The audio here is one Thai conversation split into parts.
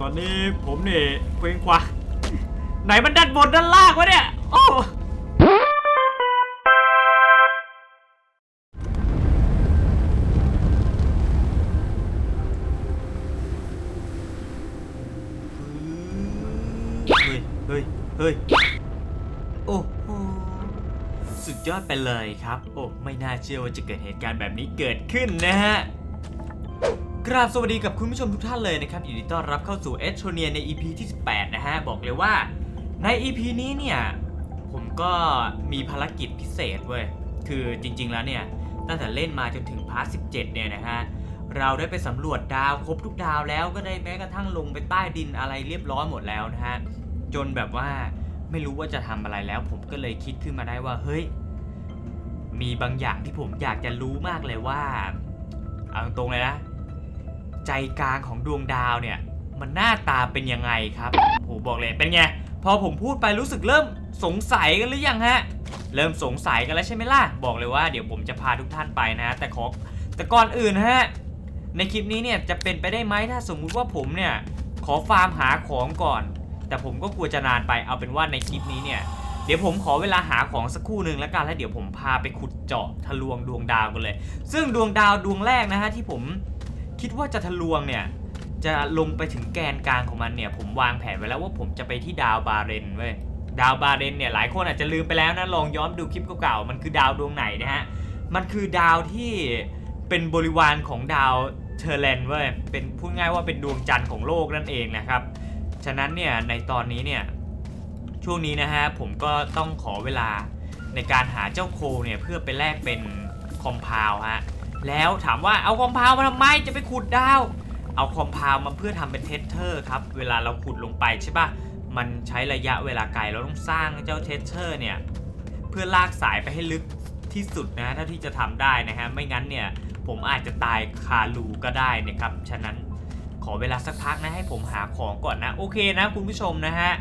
ตอนนี้ผมนี่เคว้งคว้างไหนมันด้านบนด้านล่างวะเนี่ย โอ้เฮ้ยเฮ้ย เฮ้ย โอ้โห สุดยอดไปเลยครับ โอ้ ไม่น่าเชื่อว่าจะเกิดเหตุการณ์แบบนี้เกิดขึ้นนะฮะ กราบสวัสดีกับคุณผู้ชมทุกท่านเลยนะครับยินดีต้อนรับเข้าสู่เอสโทเนียใน EP ที่ 18 นะฮะ บอกเลยว่าใน EP นี้เนี่ย ผมก็มีภารกิจพิเศษเว้ย คือจริง ๆ แล้วเนี่ย ตั้งแต่เล่นมาจนถึงพาร์ท17 เนี่ยนะฮะ เราได้ไปสำรวจดาวครบทุกดาวแล้วก็ได้แม้กระทั่งลงไปใต้ดินอะไรเรียบร้อยหมดแล้วนะฮะ จนแบบว่าไม่รู้ว่าจะทำอะไรแล้ว ผมก็เลยคิดขึ้นมาได้ว่าเฮ้ยมีบางอย่างที่ผมอยากจะรู้มากเลยว่าเอาตรงเลยนะ ใจกลางของดวงดาวเนี่ย มันหน้าตาเป็นยังไงครับผมบอกเลยเป็นไง พอผมพูดไปรู้สึกเริ่มสงสัยกันหรือยังฮะ เริ่มสงสัยกันแล้วใช่ไหมล่ะ บอกเลยว่าเดี๋ยวผมจะพาทุกท่านไปนะ แต่ขอแต่ก่อนอื่นฮะ ในคลิปนี้เนี่ยจะเป็นไปได้ไหมถ้าสมมุติว่าผมเนี่ยขอฟาร์มหาของก่อน แต่ผมก็กลัวจะนานไปเอาเป็นว่าในคลิปนี้เนี่ยเดี๋ยวผมขอเวลาหาของสักครู่หนึ่งแล้วกันแล้วเดี๋ยวผมพาไปขุดเจาะทะลวงดวงดาวกันเลย ซึ่งดวงดาวดวงแรกนะฮะที่ผม คิดว่าจะทะลวงเนี่ย จะลงไปถึงแกนกลางของมันเนี่ย ผมวางแผนไว้แล้วว่าผมจะไปที่ดาวบาเรนเว้ยดาวบาเรนเนี่ยหลายคนอาจจะลืมไปแล้วนะลองย้อนดูคลิปเก่าๆมันคือดาวดวงไหนนะฮะมันคือดาวที่เป็นบริวารของดาวเทอร์แลนเว้ยเป็นพูดง่ายว่าเป็นดวงจันทร์ของโลกนั่นเองนะครับ ฉะนั้นเนี่ยในตอนนี้เนี่ยช่วงนี้นะฮะผมก็ต้องขอเวลาในการหาเจ้าโคเนี่ยเพื่อไปแลกเป็นคอมพาวฮะ แล้วถามว่าเอาคอมพาวมาทำไมจะไปขุดดาว เอาคอมพาวมาเพื่อทำเป็นเทสเทอร์ครับ เวลาเราขุดลงไปใช่ปะมันใช้ระยะเวลาไกลเราต้องสร้างเจ้าเทสเทอร์เนี่ย เพื่อลากสายไปให้ลึกที่สุดนะถ้าที่จะทำได้นะฮะ ไม่งั้นเนี่ยผมอาจจะตายคารูก็ได้นะครับ ฉะนั้นขอเวลาสักพักนะให้ผมหาของก่อนนะ โอเคนะคุณผู้ชมนะฮะ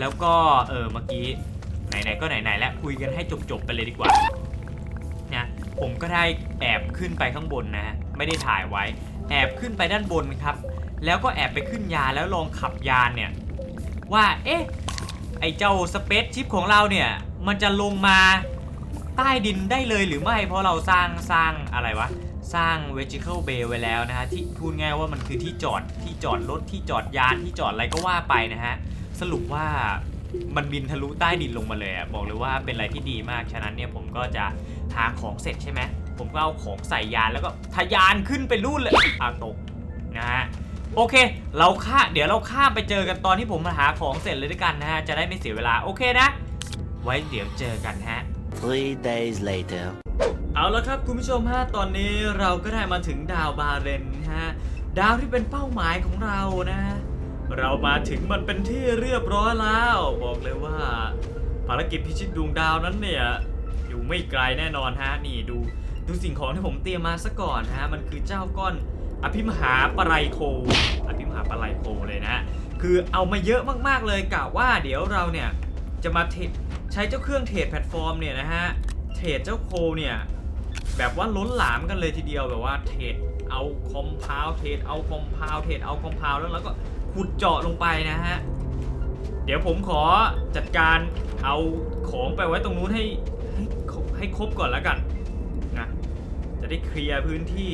แล้วก็เออเมื่อกี้ไหนๆก็ไหนๆแล้วคุยกันให้จบๆไปเลยดีกว่า ผมก็ได้แอบขึ้นไปข้างบนนะฮะไม่ได้ถ่ายไว้ แอบขึ้นไปด้านบนครับ แล้วก็แอบไปขึ้นยานแล้วลองขับยานเนี่ย ว่าเอ๊ะไอเจ้าสเปซชิปของเราเนี่ยมันจะลงมาใต้ดินได้เลยหรือไม่เพราะเราสร้างสร้างอะไรวะ สร้าง vertical bay ไว้แล้วนะฮะที่พูดง่ายว่ามันคือที่จอดที่จอดรถที่จอดยานที่จอดอะไรก็ว่าไปนะฮะสรุปว่ามันบินทะลุใต้ดินลงมาเลยอะบอกเลยว่าเป็นอะไรที่ดีมากฉะนั้นเนี่ยผมก็จะ หาของเสร็จใช่ไหมผมก็เอาของใส่ยานแล้วก็ทะยานขึ้นไปรุ่นเลยอ่าตกนะฮะโอเค เราข้าเดี๋ยวเราข้ามไปเจอกันตอนที่ผมมาหาของเสร็จเลยด้วยกันนะฮะ จะได้ไม่เสียเวลา โอเคนะ ไว้เดี๋ยวเจอกันฮะ Three days later. เอาละครับคุณผู้ชมฮะ ตอนนี้เราก็ได้มาถึงดาวบาเรนนะฮะ ดาวที่เป็นเป้าหมายของเรานะฮะเรามาถึงมันเป็นที่เรียบร้อยแล้ว บอกเลยว่า ภารกิจพิชิตดวงดาวนั้นเนี่ยอยู่ ไม่ไกลแน่นอนฮะนี่ดูดูสิ่งของที่ผมเตรียมมาซะก่อนฮะมันคือเจ้าก้อนอภิมหาปไรโคอภิมหาปไรโคเลยนะฮะคือเอามาเยอะมากๆเลยกะว่าเดี๋ยวเราเนี่ยจะมาเทรดใช้เจ้าเครื่องเทรดแพลตฟอร์มเนี่ยนะฮะเทรดเจ้าโคเนี่ยแบบว่าล้นหลามกันเลยทีเดียวแบบว่าเทรดเอาคอมพาวเทรดเอาคอมพาวเทรดเอาคอมพาวแล้วเราก็ขุดเจาะลงไปนะฮะเดี๋ยวผมขอจัดการเอาของไปไว้ตรงนู้นให้ ให้ครบก่อนแล้วกันนะจะได้เคลียร์พื้นที่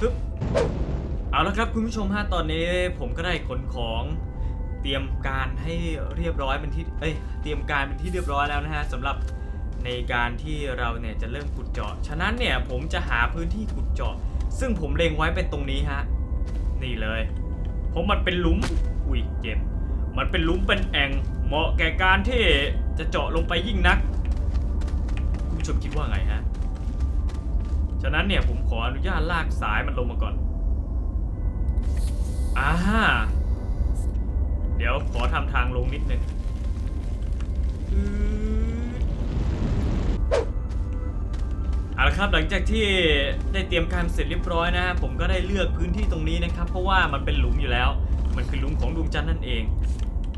ปึ๊บเอาละครับคุณผู้ชมฮะตอนนี้ผมก็ได้ขนของเตรียมการให้เรียบร้อยเป็นที่เอ้ยเตรียมการเป็นที่เรียบร้อยแล้วนะฮะสำหรับในการที่เราเนี่ยจะเริ่มขุดเจาะ ฉะนั้นเนี่ยผมจะหาพื้นที่ขุดเจาะ ซึ่งผมเล็งไว้เป็นตรงนี้ฮะนี่เลยเพราะมันเป็นหลุมอุ้ยเจ็บมันเป็นหลุมเป็นแอ่งเหมาะแก่การที่ จะเจาะลงไปยิ่งนักคุณผู้ชมคิดว่าไงฮะ ฉะนั้นเนี่ยผมขออนุญาตลากสายมันลงมาก่อนอ่าเดี๋ยวขอทำทางลงนิดนึงเอาละครับหลังจากที่ได้เตรียมการเสร็จเรียบร้อยนะผมก็ได้เลือกพื้นที่ตรงนี้นะครับ เพราะว่ามันเป็นหลุมอยู่แล้ว มันคือหลุมของดวงจันทร์นั่นเอง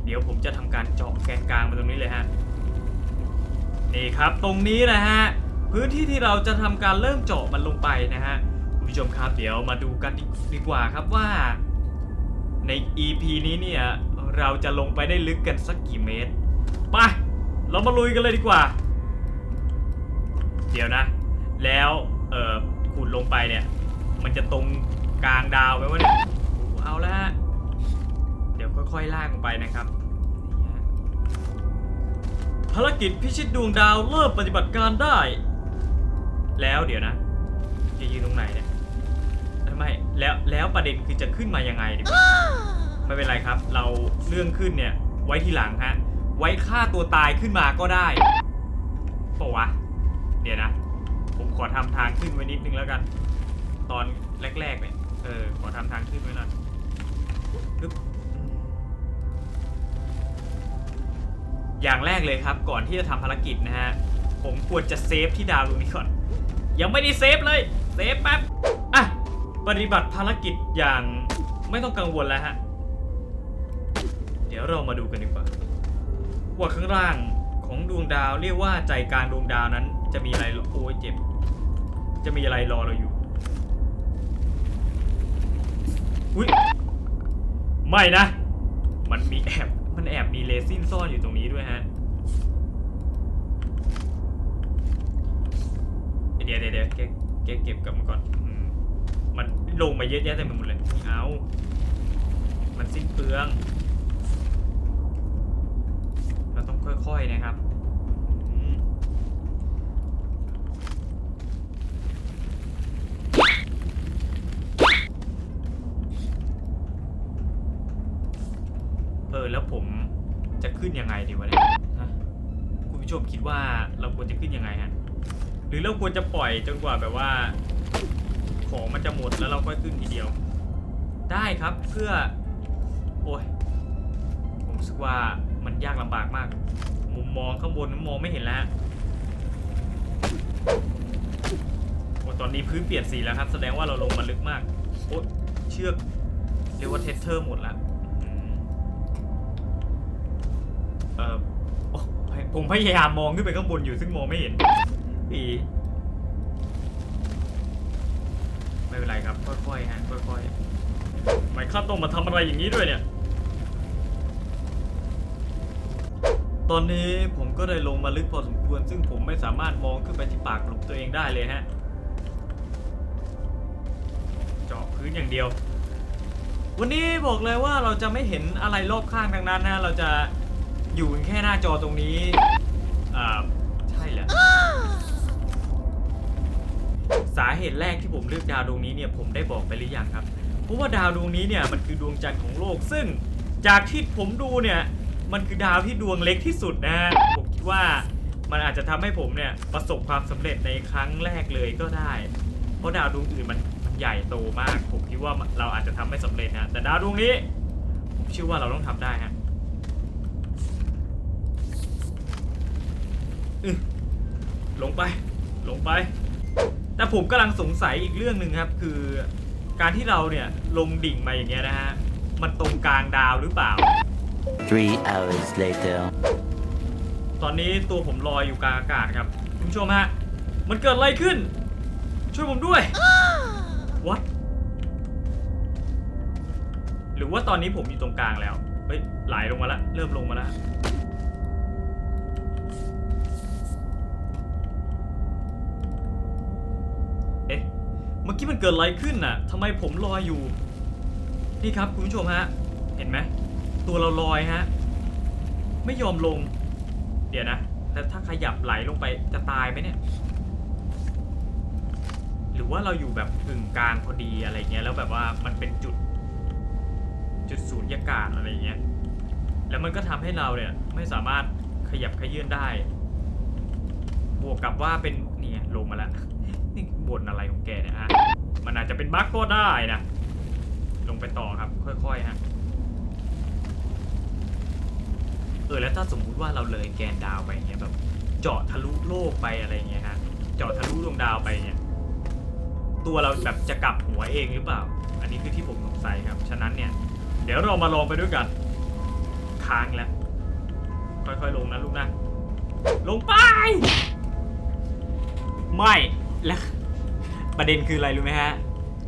เดี๋ยวผมจะทำการเจาะแกนกลางมาตรงนี้เลยฮะ นี่ครับตรงนี้นะฮะพื้นที่ที่เราจะทำการเริ่มเจาะมันลงไปนะฮะคุณผู้ชมครับเดี๋ยวมาดูกันดีกว่าครับว่า ใน EP นี้เนี่ยเราจะลงไปได้ลึกกันสักกี่เมตรไปเรามาลุยกันเลยดีกว่า เดี๋ยวนะ แล้วเอ่อขุดลงไปเนี่ย มันจะตรงกลางดาวไหมวะเนี่ยเอาละฮะเดี๋ยวค่อยๆลากลงไปนะครับ ภารกิจพิชิตดวงดาวเริ่มปฏิบัติการได้ แล้วเดี๋ยวนะจะยืนตรงไหนเนี่ยเอ้ยไม่แล้วแล้วประเด็นคือจะขึ้นมายังไงดีกว่าไม่เป็นไรครับ เราเรื่องขึ้นเนี่ยไว้ทีหลังฮะไว้ฆ่าตัวตายขึ้นมาก็ได้ปะวะเดี๋ยวนะ ผมขอทำทางขึ้นไว้นิดนึงแล้วกัน ตอนแรกๆเนี่ยเออขอทำทางขึ้นไว้หน่อย อย่างแรกเลยครับก่อนที่จะทำภารกิจนะฮะ ผมควรจะเซฟที่ดาวดวงนี้ก่อน ยังไม่ได้เซฟเลย เซฟแป๊บ อะ ปฏิบัติภารกิจอย่างไม่ต้องกังวลแล้วฮะ เดี๋ยวเรามาดูกันดีกว่า ว่าข้างล่างของดวงดาวเรียกว่าใจกลางดวงดาวนั้น จะมีอะไรโอ้ยเจ็บ จะมีอะไรรอเราอยู่ อุ้ยไม่นะ มันมีแอบ มันแอบมีเลซินซ่อนอยู่ตรงนี้ด้วยฮะ เดี๋ยวเดี๋ยวเดี๋ยวแกแกเก็บกลับมาก่อนอืมมันลงมาเยอะแยะเต็มไปหมดเลยเอา มันสิ้นเปลือง เราต้องค่อยๆนะครับอืมเออ แล้วผมจะขึ้นยังไงดีวะเนี่ยฮะคุณผู้ชมคิดว่าเราควรจะขึ้นยังไงฮะ หรือเราควรจะปล่อยจนกว่าแบบว่า ของมันจะหมดแล้วเราค่อยขึ้นทีเดียว ได้ครับเพื่อ โอ้ยผมรู้สึกว่ามันยากลำบากมาก มุมมองข้างบนมองไม่เห็นแล้วโอ้ตอนนี้พื้นเปลี่ยนสีแล้วครับ แสดงว่าเราลงมาลึกมากโอ้เชือกเรียกว่าเทสเทอร์หมดล้วอืมเออผมพยายามมองขึ้นไปข้างบนอยู่ซึ่งมองไม่เห็น อีไม่เป็นไรครับ ค่อยๆฮะค่อยๆไม่ข้าต้องมาทำอะไรอย่างนี้ด้วยเนี่ย ตอนนี้ผมก็ได้ลงมาลึกพอสมควร ซึ่งผมไม่สามารถมองขึ้นไปที่ปากหลุมตัวเองได้เลยฮะ เจาะพื้นอย่างเดียว วันนี้บอกเลยว่าเราจะไม่เห็นอะไรรอบข้างทางนั้นนะ เราจะอยู่แค่หน้าจอตรงนี้อ่า สาเหตุแรกที่ผมเลือกดาวดวงนี้เนี่ยผมได้บอกไปหรือยังครับ เพราะว่าดาวดวงนี้เนี่ยมันคือดวงจันทร์ของโลก ซึ่งจากที่ผมดูเนี่ยมันคือดาวที่ดวงเล็กที่สุดนะผมคิดว่ามันอาจจะทำให้ผมเนี่ยประสบความสำเร็จในครั้งแรกเลยก็ได้ เพราะดาวดวงอื่นมันใหญ่โตมาก ผมคิดว่าเราอาจจะทำไม่สำเร็จนะแต่ดาวดวงนี้ผมเชื่อว่าเราต้องทำได้ฮะลงไปลงไป แต่ผมกำลังสงสัยอีกเรื่องหนึ่งครับ คือการที่เราเนี่ยลงดิ่งมาอย่างเงี้ยนะฮะ มันตรงกลางดาวหรือเปล่า Three hours later. ตอนนี้ตัวผมลอยอยู่กลางอากาศครับคุณผู้ชมฮะ มันเกิดอะไรขึ้น ช่วยผมด้วยวัดหรือว่าตอนนี้ผมอยู่ตรงกลางแล้ว เฮ้ยไหลลงมาแล้ว เริ่มลงมาแล้ว เอ๊ะ เมื่ อกี้มันเกิดอะไรขึ้นน่ะทำไมผมลอยอยู่ นี่ครับคุณผู้ชมฮะ เห็นไหม ตัวเราลอยฮะ ไม่ยอมลง เดี๋ยวนะแล้วถ้าขยับไหลลงไปจะตายไหมเนี่ย หรือว่าเราอยู่แบบกึ่งกลางพอดีอะไรเงี้ย แล้วแบบว่ามันเป็นจุด จุดสูญญากาศอะไรเงี้ย แล้วมันก็ทำให้เราเนี่ยไม่สามารถขยับขยื่นได้ บวกกับว่าเป็นเนี่ยลงมาแล้ว บนอะไรของแกเนี่ยฮะ มันอาจจะเป็นบั๊กก็ได้นะ ลงไปต่อครับ ค่อยๆฮะ เออแล้วถ้าสมมุติว่าเราเลยแกนดาวไปอย่างเงี้ยแบบ เจาะทะลุโลกไปอะไรเงี้ยฮะ เจาะทะลุดวงดาวไปเนี่ย ตัวเราแบบจะกลับหัวเองหรือเปล่า อันนี้คือที่ผมสงสัยครับ ฉะนั้นเนี่ย เดี๋ยวเรามาลองไปด้วยกัน ค้างแล้ว ค่อยๆลงนะลูกนะ ลงไป ไม่ แล้ว ประเด็นคืออะไรรู้ไหมฮะ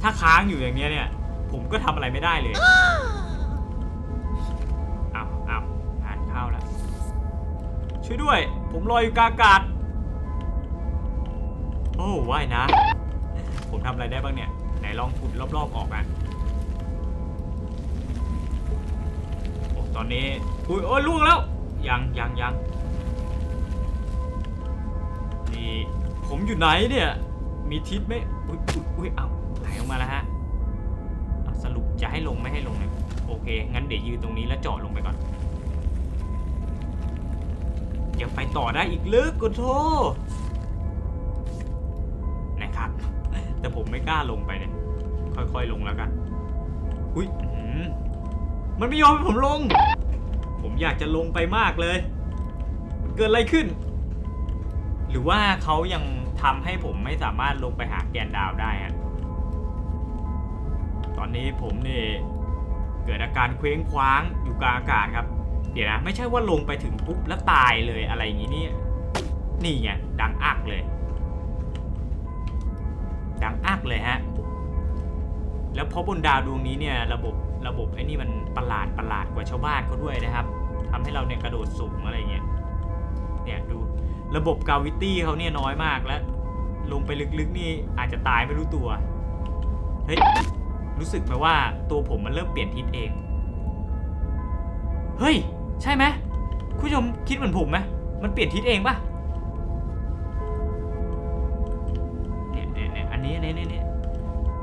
ถ้าค้างอยู่อย่างเนี้ยเนี่ย ผมก็ทำอะไรไม่ได้เลยเอาเอางานเข้าแล้ว ช่วยด้วย ผมลอยอยู่กลางอากาศ โอ้ว่ายนะ ผมทำอะไรได้บ้างเนี่ย ไหนลองขุดรอบๆออกอะโอ้ตอนนี้ อุ้ยโอ้ยล่วงแล้ว ยังยังยังนี่ ผมอยู่ไหนเนี่ย มีทิศไหม อุ้ยอุ้ยอุ้ยเอาไหลออกมาแล้วฮะสรุปจะให้ลงไม่ให้ลงเนี่ยโอเค งั้นเดี๋ยวยืนตรงนี้แล้วเจาะลงไปก่อน ยังไปต่อได้อีกลึกกุโทนะครับ แต่ผมไม่กล้าลงไปเนี่ย ค่อยๆลงแล้วกัน อุ้ยมันไม่ยอมให้ผมลง ผมอยากจะลงไปมากเลย เกิดอะไรขึ้น หรือว่าเขายัง ทำให้ผมไม่สามารถลงไปหาแกนดาวได้อะตอนนี้ผมนี่เกิดอาการเคว้งคว้างอยู่กลางอากาศครับ เดี๋ยวนะไม่ใช่ว่าลงไปถึงปุ๊บแล้วตายเลยอะไรอย่างนี้นี่นี่ไงดังอักเลย ดังอักเลยฮะ แล้วเพราะบนดาวดวงนี้เนี่ยระบบระบบไอ้นี่มันประหลาดประหลาดกว่าชาวบ้านเขาด้วยนะครับทำให้เราเนี่ยกระโดดสูงอะไรเงี้ยเนี่ยดู ระบบกาวิตี้เขาเนี่ยน้อยมากแล้วลงไปลึกๆนี่อาจจะตายไม่รู้ตัว เฮ้ย รู้สึกไหมว่าตัวผมมันเริ่มเปลี่ยนทิศเอง เฮ้ย ใช่ไหมคุณผู้ชมคิดเหมือนผมไหมมันเปลี่ยนทิศเองปะเนี่ยเนี่ยเนี่ยอันนี้เนี่ยเนี่ยเนี่ย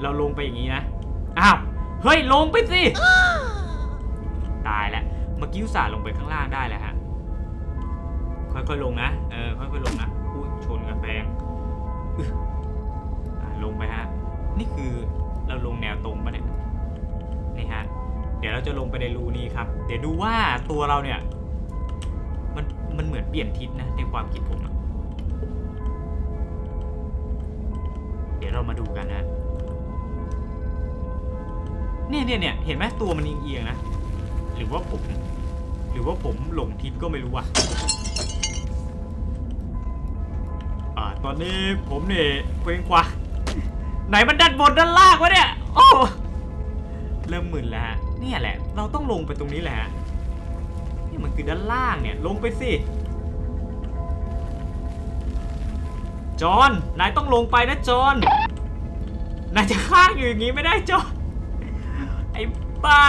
เราลงไปอย่างนี้นะ อ้าว เฮ้ย ลงไปสิ ตายแล้ว เมื่อกี้อุตส่าห์ลงไปข้างล่างได้แล้วฮ ค่อยๆลงนะ เออ ค่อยๆลงนะอุ้ยชนกับแพงลงไปฮะ นี่คือเราลงแนวตรงปะเนี่ย นี่ฮะ เดี๋ยวเราจะลงไปในรูนี้ครับ เดี๋ยวดูว่าตัวเราเนี่ย มันมันเหมือนเปลี่ยนทิศนะในความคิดผมอะเดี๋ยวเรามาดูกันนะเนี่ยเนี่ยเนี่ยเห็นไหมตัวมันเอียงๆนะ หรือว่าผม หรือว่าผมหลงทิศก็ไม่รู้ว่ะ ตอนนี้ผมเนี่ยเคว้งคว้าไหนมันด้านบนด้านล่างวะเนี่ย โอ้เริ่มหมึนแล้วฮะเนี่ยแหละ เราต้องลงไปตรงนี้แหละฮะนี่มันคือด้านล่างเนี่ย ลงไปสิ จอห์นนายต้องลงไปนะจอห์นนายจะค้างอยู่อย่างนี้ไม่ได้จอห์นไอ้บ้า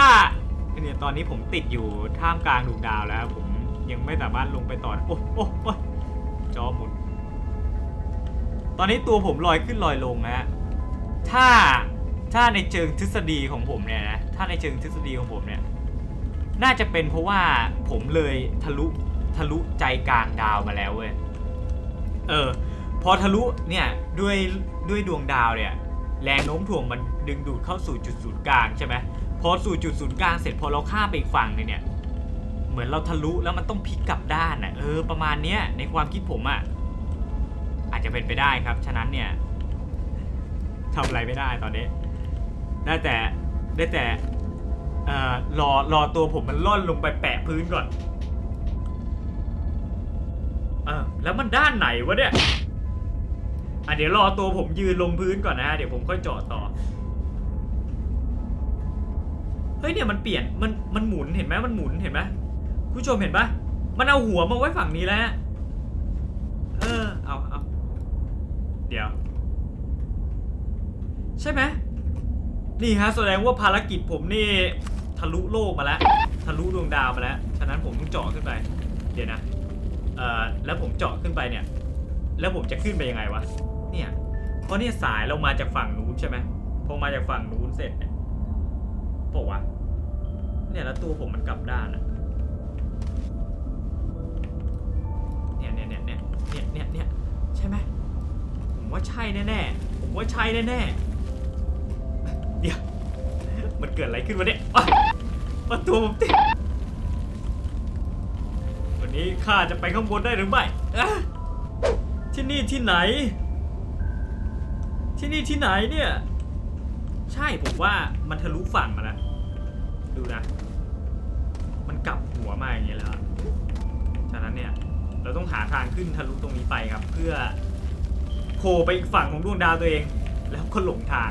เนี่ยตอนนี้ผมติดอยู่ท่ามกลางดวงดาวแล้ว ผมยังไม่สามารถลงไปต่อ โอ้โอ้โอ้จอหมุน ตอนนี้ตัวผมลอยขึ้นลอยลงนะฮะถ้าถ้าในเชิงทฤษฎีของผมเนี่ยนะ ถ้าในเชิงทฤษฎีของผมเนี่ย น่าจะเป็นเพราะว่าผมเลยทะลุทะลุใจกลางดาวมาแล้วเว้ย เออ พอทะลุเนี่ยด้วยด้วยดวงดาวเนี่ยแรงโน้มถ่วงมันดึงดูดเข้าสู่จุดศูนย์กลางใช่ไหมพอสู่จุดศูนย์กลางเสร็จพอเราข้ามไปอีกฝั่งหนึงเนี่ย เหมือนเราทะลุแล้วมันต้องพลิกกลับด้านอะ เออ ประมาณเนี้ยในความคิดผมอะ อาจจะเป็นไปได้ครับ ฉะนั้นเนี่ยทำอะไรไม่ได้ตอนนี้ ได้แต่ได้แต่เอ่อรอรอตัวผมมันล่อนลงไปแปะพื้นก่อนอแล้วมันด้านไหนวะเนี่ยอะเดี๋ยวรอตัวผมยืนลงพื้นก่อนนะฮะ เดี๋ยวผมค่อยจาะต่อ เฮ้ยเนี่ยมันเปลี่ยน มันมันหมุนเห็นไหมมันหมุนเห็นไหมคุณผู้ชมเห็นปะมันเอาหัวมาไว้ฝั่งนี้แล้วฮะเออเอาเอา เดี๋ยว ใช่ไหมนี่ฮะแสดงว่าภารกิจผมนี่ทะลุโลกมาแล้ว ทะลุดวงดาวมาแล้ว ฉะนั้นผมต้องเจาะขึ้นไป เดี๋ยวนะ เอ่อ แล้วผมเจาะขึ้นไปเนี่ย แล้วผมจะขึ้นไปยังไงวะ เนี่ย เพราะเนี่ยสายเรามาจากฝั่งนู้นใช่ไหมพอมาจากฝั่งนู้นเสร็จเนี่ยบอกว่าเนี่ยแล้วตัวผมมันกลับด้านอะเนี่ยเนี่ยเนี่ยเนี่ยเนี่ยเนี่ยเนี่ยใช่ไหม ผมว่าใช่แน่ๆ ผมว่าใช่แน่ๆ เดี๋ยว มันเกิดอะไรขึ้นวะเนี่ยประตูผมติดวันนี้ข้าจะไปข้างบนได้หรือไม่ที่นี่ที่ไหน ที่นี่ที่ไหนเนี่ย ใช่ผมว่ามันทะลุฝั่งมาแล้ว ดูนะ มันกลับหัวมาอย่างเงี้ยแล้วฉะนั้นเนี่ย เราต้องหาทางขึ้นทะลุตรงนี้ไปครับเพื่อ โผล่ไปอีกฝั่งของดวงดาวตัวเอง แล้วก็หลงทาง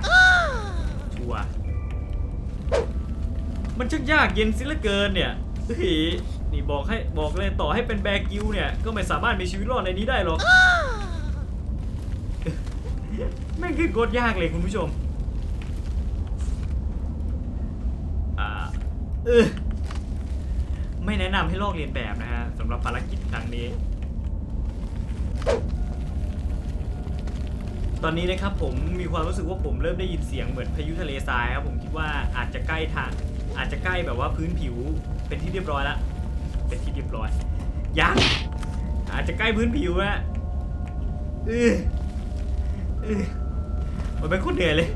ชัวร์มันช่างยากเย็นสิเหลือเกินเนี่ยเฮ้ยนี่บอกให้บอกเลยต่อให้เป็นแบร์กิวเนี่ยก็ไม่สามารถมีชีวิตรอดในนี้ได้หรอกแม่งขึ้นโคตรยากเลยคุณผู้ชมอ่าเออไม่แนะนำให้ลอกเรียนแบบนะฮะสำหรับภารกิจครั้งนี้ ตอนนี้นะครับผมมีความรู้สึกว่าผมเริ่มได้ยินเสียงเหมือนพายุทะเลทรายครับผมคิดว่าอาจจะใกล้ทางอาจจะใกล้แบบว่าพื้นผิวเป็นที่เรียบร้อยแล้วเป็นที่เรียบร้อยยังอาจจะใกล้พื้นผิวแล้วเออเออมันเป็นคนเหนื่อยเลย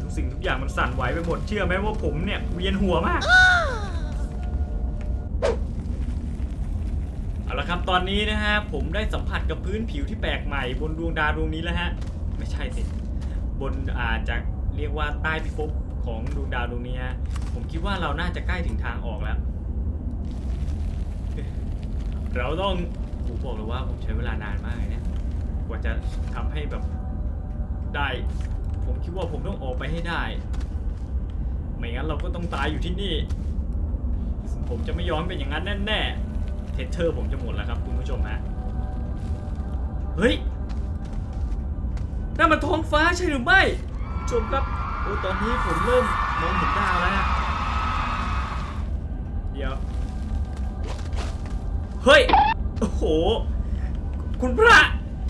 ทุกสิ่งทุกอย่างมันสั่นไหวไปหมดเชื่อไหมว่าผมเนี่ยเวียนหัวมาก ตอนนี้นะฮะผมได้สัมผัสกับพื้นผิวที่แปลกใหม่บนดวงดาวดวงนี้แล้วฮะ ไม่ใช่สิ บนอาจจะเรียกว่าใต้พิภพของดวงดาวดวงนี้ฮะ ผมคิดว่าเราน่าจะใกล้ถึงทางออกแล้ว เราต้องผมบอกเลยว่าผมใช้เวลานานมากเลยเนี่ย กว่าจะทำให้แบบได้ ผมคิดว่าผมต้องออกไปให้ได้ ไม่งั้นเราก็ต้องตายอยู่ที่นี่ ผมจะไม่ยอมเป็นอย่างนั้นแน่ๆ ทเทอร์ผมจะหมดแล้วครับคุณผู้ชมฮะ เฮ้ยนั่นมันท้องฟ้าใช่หรือไม่ชมครับ โอ้ตอนนี้ผมเริ่มมองเห็นดาวแล้วฮะเดี๋ยว เฮ้ย โอ้โห คุณพระ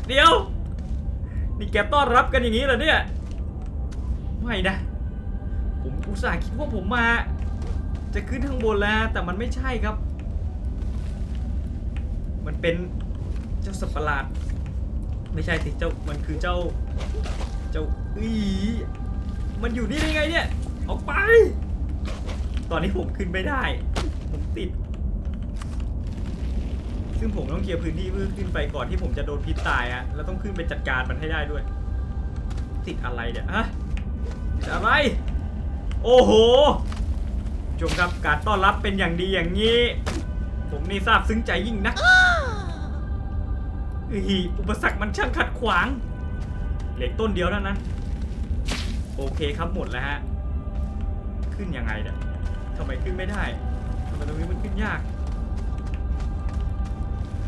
เดี๋ยว นี่แกต้อนรับกันอย่างนี้เหรอเนี่ย ไม่นะ ผมอุตส่าห์คิดว่าผมมา จะขึ้นข้างบนแล้ว แต่มันไม่ใช่ครับ มันเป็นเจ้าสัตว์ประหลาด ไม่ใช่สิเจ้ามันคือเจ้า เจ้าอีมันอยู่นี่ได้ไงเนี่ย ออกไป ตอนนี้ผมขึ้นไม่ได้ ผมติด ซึ่งผมต้องเคลียร์พื้นที่เพื่อขึ้นไปก่อนที่ผมจะโดนพิษตายอะแล้วต้องขึ้นไปจัดการมันให้ได้ด้วย ติดอะไรเนี่ยฮะติดอะไร โอ้โหชมครับการต้อนรับเป็นอย่างดีอย่างนี้ ผมนี่ซาบซึ้งใจยิ่งนัก อุปสรรคมันช่างขัดขวาง เหล็กต้นเดียวเท่านั้น โอเคครับหมดแล้วฮะ ขึ้นยังไงเนี่ยทำไมขึ้นไม่ได้ทำไมตรงนี้มันขึ้นยาก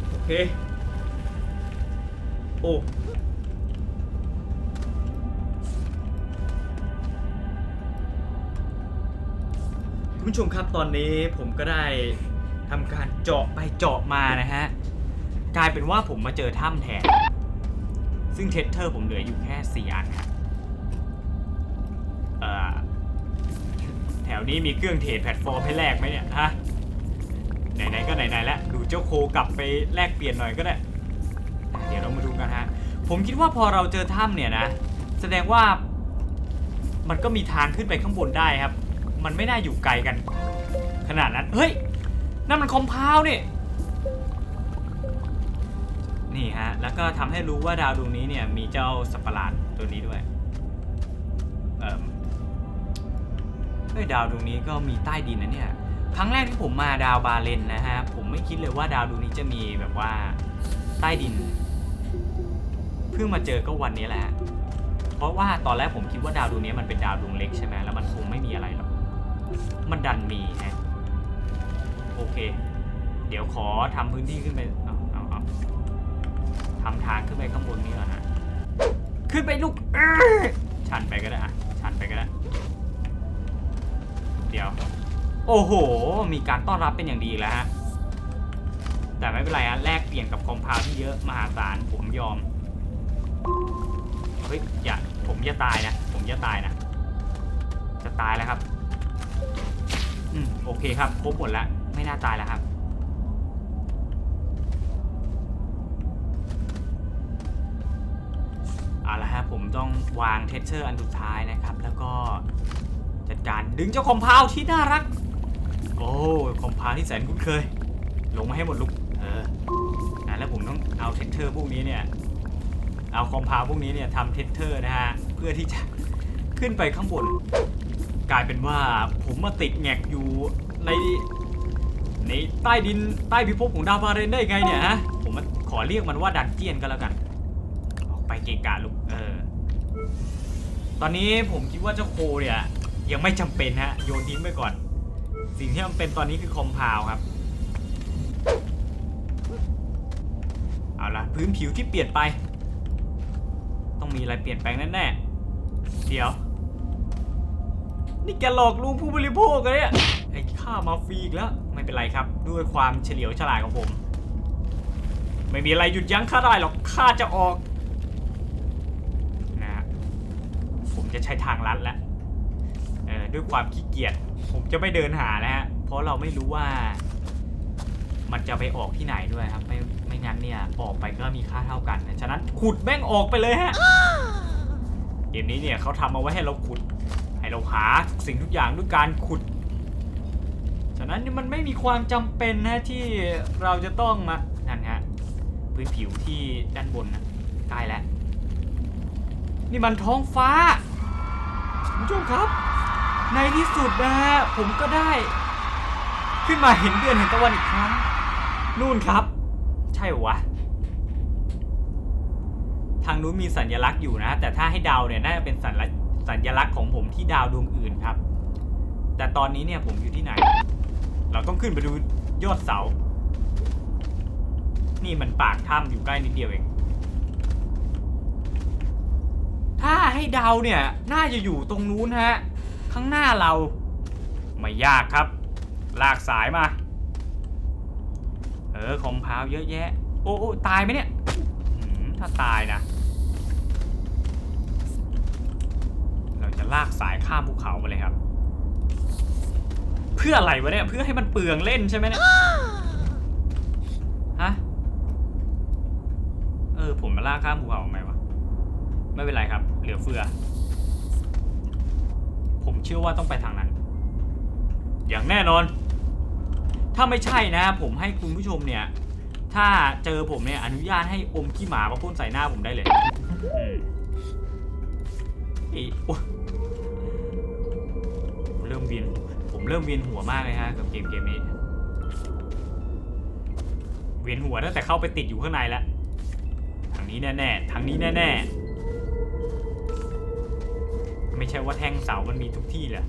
โอเค โอ้คุณผู้ชมครับตอนนี้ผมก็ได้ทำการเจาะไปเจาะมานะฮะ กลายเป็นว่าผมมาเจอถ้ำแทน ซึ่งเทสเทอร์ผมเหลืออยู่แค่สี่อันครับแถวนี้มีเครื่องเทรดแพลตฟอร์มให้แลกไหมเนี่ยฮะไหนๆก็ไหนๆแล้วดูเจ้าโคกลับไปแลกเปลี่ยนหน่อยก็ได้ เดี๋ยวเรามาดูกันฮะ ผมคิดว่าพอเราเจอถ้ำเนี่ยนะ แสดงว่า มันก็มีทางขึ้นไปข้างบนได้ครับ มันไม่น่าอยู่ไกลกัน ขนาดนั้น เฮ้ย นั่นมันคอมเพลนี่ นี่ฮะ แล้วก็ทำให้รู้ว่าดาวดวงนี้เนี่ยมีเจ้าสัตว์ประหลาดตัวนี้ด้วย เอ่อเฮ้ยดาวดวงนี้ก็มีใต้ดินนะเนี่ย ครั้งแรกที่ผมมาดาวบาเลนนะฮะ ผมไม่คิดเลยว่าดาวดวงนี้จะมีแบบว่าใต้ดิน เพิ่งมาเจอก็วันนี้แหละ เพราะว่าตอนแรกผมคิดว่าดาวดวงนี้มันเป็นดาวดวงเล็กใช่ไหมแล้วมันคงไม่มีอะไรหรอก มันดันมีฮะ โอเค เดี๋ยวขอทำพื้นที่ขึ้นไป ทำทางขึ้นไปข้างบนนี้ก่อนฮะขึ้นไปลูกชันไปก็ได้อะชันไปก็ได้ เดี๋ยว โอ้โห มีการต้อนรับเป็นอย่างดีแล้วฮะ แต่ไม่เป็นไรฮะแลกเปลี่ยนกับคอมเพลที่เยอะมหาศาลผมยอม เฮ้ย อย่า ผมจะตายนะ ผมจะตายนะ จะตายแล้วครับ อืม โอเคครับ ครบหมดแล้ว ไม่น่าตายแล้วครับ ต้องวางเทสเชอร์อันสุดท้ายนะครับ แล้วก็จัดการดึงเจ้าคอมเพลที่น่ารัก โอ้คอมเพลที่แสนคุ้นเคย ลงมาให้หมดลูกเออนะแล้วผมต้องเอาเทสเชอร์พวกนี้เนี่ยเอาคอมเพลพวกนี้เนี่ยทำเทสเชอร์นะฮะเพื่อที่จะขึ้นไปข้างบน กลายเป็นว่าผมมาติดแงกอยู่ในในใต้ดินใต้พิภพของดาวบาเรนได้ไงเนี่ยฮะผมมาขอเรียกมันว่าดันเจียนก็แล้วกัน ออกไปเกะกะลุกเออ ตอนนี้ผมคิดว่าเจ้าโคเนี่ยยังไม่จำเป็นฮะโยนทิ้งไปก่อน สิ่งที่มันเป็นตอนนี้คือคอมพาวครับ เอาละพื้นผิวที่เปลี่ยนไป ต้องมีอะไรเปลี่ยนแปลงแน่ๆเดี๋ยว นี่แกหลอกลวงผู้บริโภคเลยเนี่ยไอ้ข้ามาฟรีอีกแล้ว ไม่เป็นไรครับ ด้วยความเฉลียวฉลาดของผม ไม่มีอะไรหยุดยั้งข้าได้หรอกข้าจะออกนะฮะผม จะใช้ทางลัดแล้วด้วยความขี้เกียจผมจะไม่เดินหานะฮะเพราะเราไม่รู้ว่า มันจะไปออกที่ไหนด้วยครับ ไม่ไม่งั้นเนี่ยออกไปก็มีค่าเท่ากันนะฉะนั้นขุดแม่งออกไปเลยฮะเกมนี้เนี่ยเขาทำเอาไว้ให้เราขุด ให้เราหาสิ่งทุกอย่างด้วยการขุดฉะนั้นมันไม่มีความจำเป็นนะที่เราจะต้องมานั่นฮะพื้นผิวที่ด้านบนนะใกล้แล้วนี่มันท้องฟ้า ผู้ชมครับ ในที่สุดนะฮะผมก็ได้ ขึ้นมาเห็นเดือนเห็นตะวันอีกครั้ง นู่นครับ ใช่วะ ทางนู้นมีสัญลักษณ์อยู่นะ แต่ถ้าให้เดาเนี่ยน่าจะเป็นสัญลักษณ์สัญลักษณ์ของผมที่ดาวดวงอื่นครับ แต่ตอนนี้เนี่ยผมอยู่ที่ไหน เราต้องขึ้นไปดูยอดเสา นี่มันปากถ้ำอยู่ใกล้นิดเดียวเอง ถ้าให้เดาเนี่ย น่าจะอยู่ตรงนู้นฮะ ข้างหน้าเรา ไม่ยากครับ ลากสายมา เออคอมพาวเยอะแยะ โอ้โอ้ตายไหมเนี่ย ถ้าตายนะ เราจะลากสายข้ามภูเขาไปเลยครับ เพื่ออะไรวะเนี่ย เพื่อให้มันเปลืองเล่นใช่ไหมเนี่ย ฮะ เออผมมาลากข้ามภูเขาทำไมวะ ไม่เป็นไรครับ เหลือเฟือ ผมเชื่อว่าต้องไปทางนั้น อย่างแน่นอน ถ้าไม่ใช่นะ ผมให้คุณผู้ชมเนี่ย ถ้าเจอผมเนี่ยอนุญาตให้อมขี้หมามาพ่นใส่หน้าผมได้เลยอืมเอยโอ๊ยผมเริ่มเวียนผมเริ่มเวียนหัวมากเลยฮะกับเกมเกมนี้ เวียนหัวตั้งแต่เข้าไปติดอยู่ข้างในแล้วทางนี้แน่ๆทางนี้แน่ๆ ใช่ว่าแท่งเสามันมีทุกที่เลย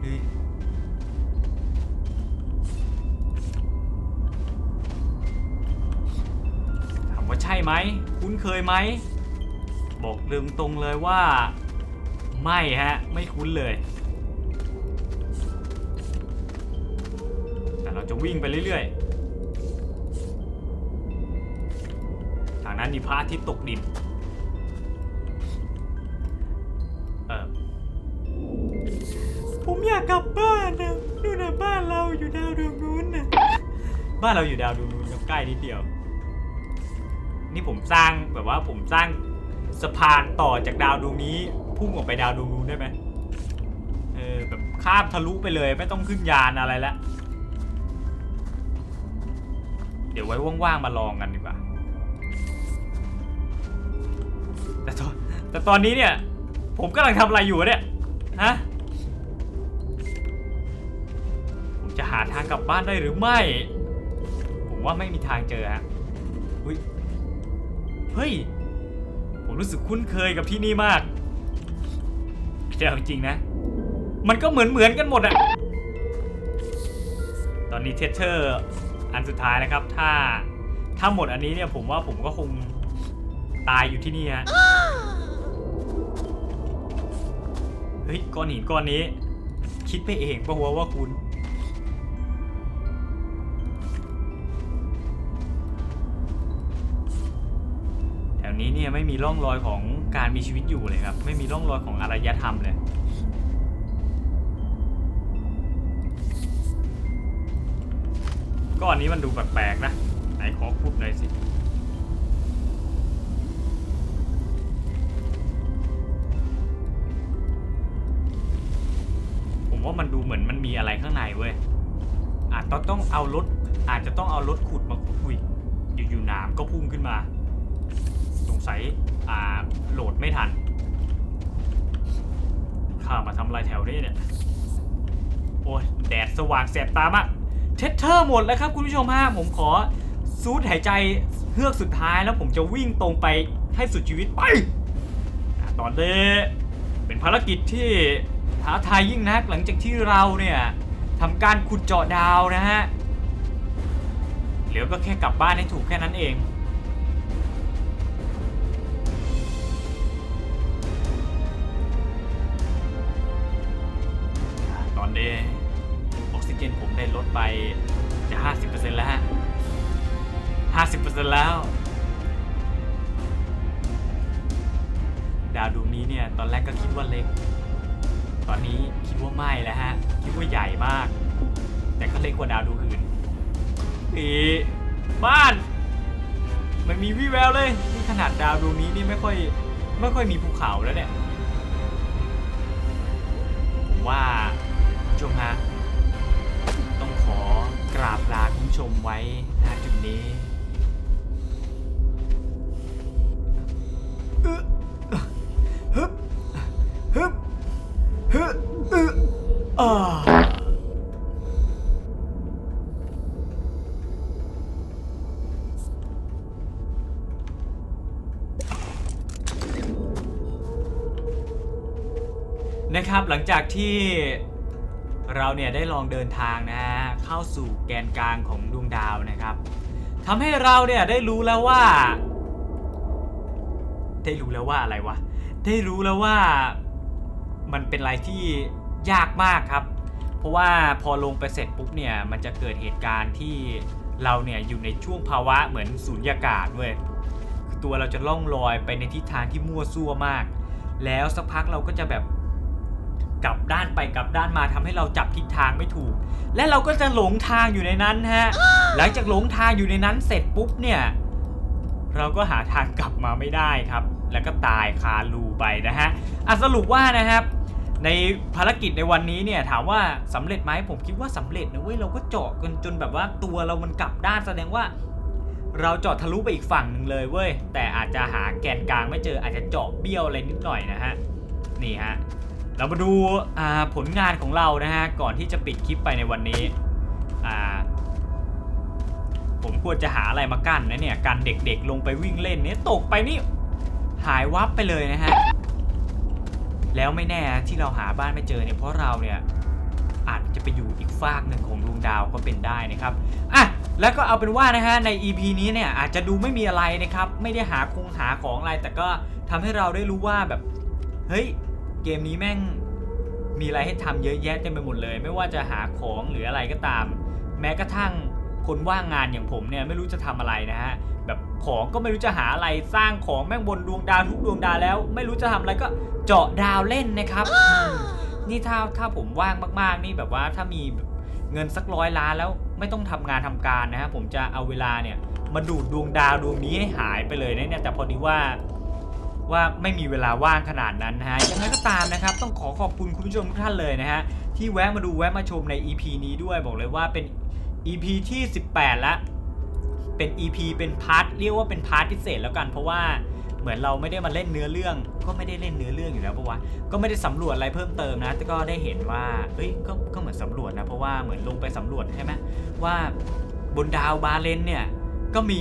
เฮ้ยถามว่าใช่ไหมคุ้นเคยไหม บอกลืมตรงเลยว่า ไม่ฮะ ไม่คุ้นเลย เราจะวิ่งไปเรื่อยๆ ทางนั้นมีพระอาทิตย์ตกดิน เออผมอยากกลับบ้านนะนู่นนะบ้านเราอยู่ดาวดวงนู้นนะบ้านเราอยู่ดาวดวงนู้นใกล้นิดเดียว นี่ผมสร้างแบบว่าผมสร้างสะพานต่อจากดาวดวงนี้ พุ่งออกไปดาวดวงนู้นได้ไหมเออแบบข้ามทะลุไปเลยไม่ต้องขึ้นยานอะไรแล้ว เดี๋ยวไว้ว่างๆมาลองกันดีกว่า แต่ตอนแต่ตอนนี้เนี่ย ผมกำลังทำอะไรอยู่เนี่ย ฮะ ผมจะหาทางกลับบ้านได้หรือไม่ ผมว่าไม่มีทางเจอฮะอุ้ย เฮ้ย ผมรู้สึกคุ้นเคยกับที่นี่มากแต่เอาจริงๆนะ มันก็เหมือนเหมือนๆกันหมดอะตอนนี้เทเชอร์ อันสุดท้ายนะครับ ถ้าถ้าหมดอันนี้เนี่ยผมว่าผมก็คงตายอยู่ที่นี่ฮะเฮ้ยก้อนหินก้อนนี้ คิดไปเองปะวะว่าคุณ แถวนี้เนี่ยไม่มีร่องรอยของการมีชีวิตอยู่เลยครับ ไม่มีร่องรอยของอารยธรรมเลย ก้อนนี้มันดูแปลกๆนะ ไหนขอขุดหน่อยสิ ผมว่ามันดูเหมือนมันมีอะไรข้างในเว้ย อาจต้องต้องเอารถอาจจะต้องเอารถขุดมาขุดอุ้ยอยู่ๆน้ำก็พุ่งขึ้นมา สงสัยอ่าโหลดไม่ทัน ข้ามาทำอะไรแถวนี้เนี่ย โอ้ยแดดสว่างแสบตามาก ทสเทอร์หมดแล้วครับคุณผู้ชมฮะผมขอซูดหายใจเฮือกสุดท้ายแล้วผมจะวิ่งตรงไปให้สุดชีวิตไป ตอนนี้เป็นภารกิจที่ท้าทายยิ่งนักหลังจากที่เราเนี่ยทำการขุดเจาะดาวนะฮะเหลือก็แค่กลับบ้านให้ถูกแค่นั้นเอง ตอนนี้ ได้ลดไปจะ 50%แล้วฮะ 50%แล้ว ดาวดวงนี้เนี่ย ตอนแรกก็คิดว่าเล็ก ตอนนี้คิดว่าไม่แล้วฮะ คิดว่าใหญ่มาก แต่ก็เล็กกว่าดาวดวงอื่นอีบ้าน มันมีวี่แววเลยนี่ขนาดดาวดวงนี้นี่ไม่ค่อยไม่ค่อยมีภูเขาแล้วเนี่ย ผมว่าคุณผู้ชมฮะ กราบลาคุณผู้ชมไว้ณจุดนี้ฮึบฮึบฮึบอ่านะครับหลังจากที่ เราเนี่ยได้ลองเดินทางนะฮะเข้าสู่แกนกลางของดวงดาวนะครับทำให้เราเนี่ยได้รู้แล้วว่า ได้รู้แล้วว่าอะไรวะได้รู้แล้วว่ามันเป็นอะไรที่ยากมากครับ เพราะว่าพอลงไปเสร็จปุ๊บเนี่ยมันจะเกิดเหตุการณ์ที่เราเนี่ยอยู่ในช่วงภาวะเหมือนสูญญากาศเว้ยคือตัวเราจะล่องลอยไปในทิศทางที่มั่วซั่วมาก แล้วสักพักเราก็จะแบบ กลับด้านไปกลับด้านมาทำให้เราจับทิศทางไม่ถูก และเราก็จะหลงทางอยู่ในนั้นฮะหลังจากหลงทางอยู่ในนั้นเสร็จปุ๊บเนี่ยเราก็หาทางกลับมาไม่ได้ครับ แล้วก็ตายคารูไปนะฮะอะสรุปว่านะครับในภารกิจในวันนี้เนี่ยถามว่าสำเร็จไหมผมคิดว่าสำเร็จนะเว้ยเราก็เจาะกันจนแบบว่าตัวเรามันกลับด้านแสดงว่า เราเจาะทะลุไปอีกฝั่งหนึ่งเลยเว้ยแต่อาจจะหาแกนกลางไม่เจออาจจะเจาะเบี้ยวอะไรนิดหน่อยนะฮะนี่ฮะ เรามาดูาผลงานของเรานะฮะก่อนที่จะปิดคลิปไปในวันนี้ผมควรจะหาอะไรมากั้นนะเนี่ยกันเด็กๆลงไปวิ่งเล่นเนี่ยตกไปนี่หายวับไปเลยนะฮะแล้วไม่แน่ที่เราหาบ้านไม่เจอเนี่ยเพราะเราเนี่ยอาจจะไปอยู่อีกฟากหนึ่งของดวงดาวก็เป็นได้นะครับอะแล้วก็เอาเป็นว่านะฮะใน EP นี้เนี่ยอาจจะดูไม่มีอะไรนะครับ ไม่ได้หาคงหาของอะไรแต่ก็ทำให้เราได้รู้ว่าแบบเฮ้ย เกมนี้แม่งมีอะไรให้ทำเยอะแยะเต็มไปหมดเลย ไม่ว่าจะหาของหรืออะไรก็ตาม แม้กระทั่งคนว่างงานอย่างผมเนี่ยไม่รู้จะทำอะไรนะฮะแบบของก็ไม่รู้จะหาอะไรสร้างของแม่งบนดวงดาวทุกดวงดาวแล้ว ไม่รู้จะทำอะไรก็เจาะดาวเล่นนะครับอืมนี่ถ้าถ้าผมว่างมากๆนี่แบบว่าถ้ามีเงินสักร้อยล้านแล้วไม่ต้องทำงานทำการนะฮะผมจะเอาเวลาเนี่ยมาดูดดวงดาวดวงนี้ให้หายไปเลยนะเนี่ยแต่พอดีว่า ว่าไม่มีเวลาว่างขนาดนั้นนะฮะยังไงก็ตามนะครับ ต้องขอขอบคุณคุณผู้ชมทุกท่านเลยนะฮะที่แวะมาดูแวะมาชมใน EP นี้ด้วยบอกเลยว่าเป็น EP ที่ 18แล้วเป็น EP เป็นพาร์ทเรียกว่าเป็นพาร์ทพิเศษแล้วกัน เพราะว่าเหมือนเราไม่ได้มาเล่นเนื้อเรื่อง ก็ไม่ได้เล่นเนื้อเรื่องอยู่แล้วเพราะว่าก็ไม่ได้สำรวจอะไรเพิ่มเติมนะแต่ก็ได้เห็นว่าเฮ้ยก็ก็เหมือนสำรวจนะเพราะว่าเหมือนลงไปสำรวจใช่ไหมว่าบนดาวบาเลนเนี่ยก็มี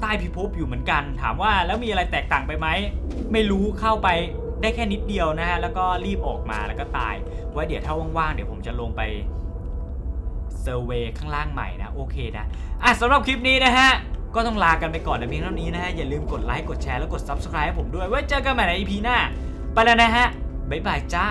ใต้พิภพอยู่เหมือนกัน ถามว่าแล้วมีอะไรแตกต่างไปไหมไม่รู้เข้าไปได้แค่นิดเดียวนะฮะแล้วก็รีบออกมาแล้วก็ตายไว้เดี๋ยวถ้าว่างๆเดี๋ยวผมจะลงไปเซอร์เวย์ข้างล่างใหม่นะโอเคนะอะสำหรับคลิปนี้นะฮะก็ต้องลากันไปก่อนแต่เพียงเท่านี้นะฮะอย่าลืมกดไลค์กดแชร์แล้วกด Subscribe ให้ผมด้วยไว้เจอกันใหม่ใน EP หน้าไปแล้วนะฮะบ๊ายบายจ้า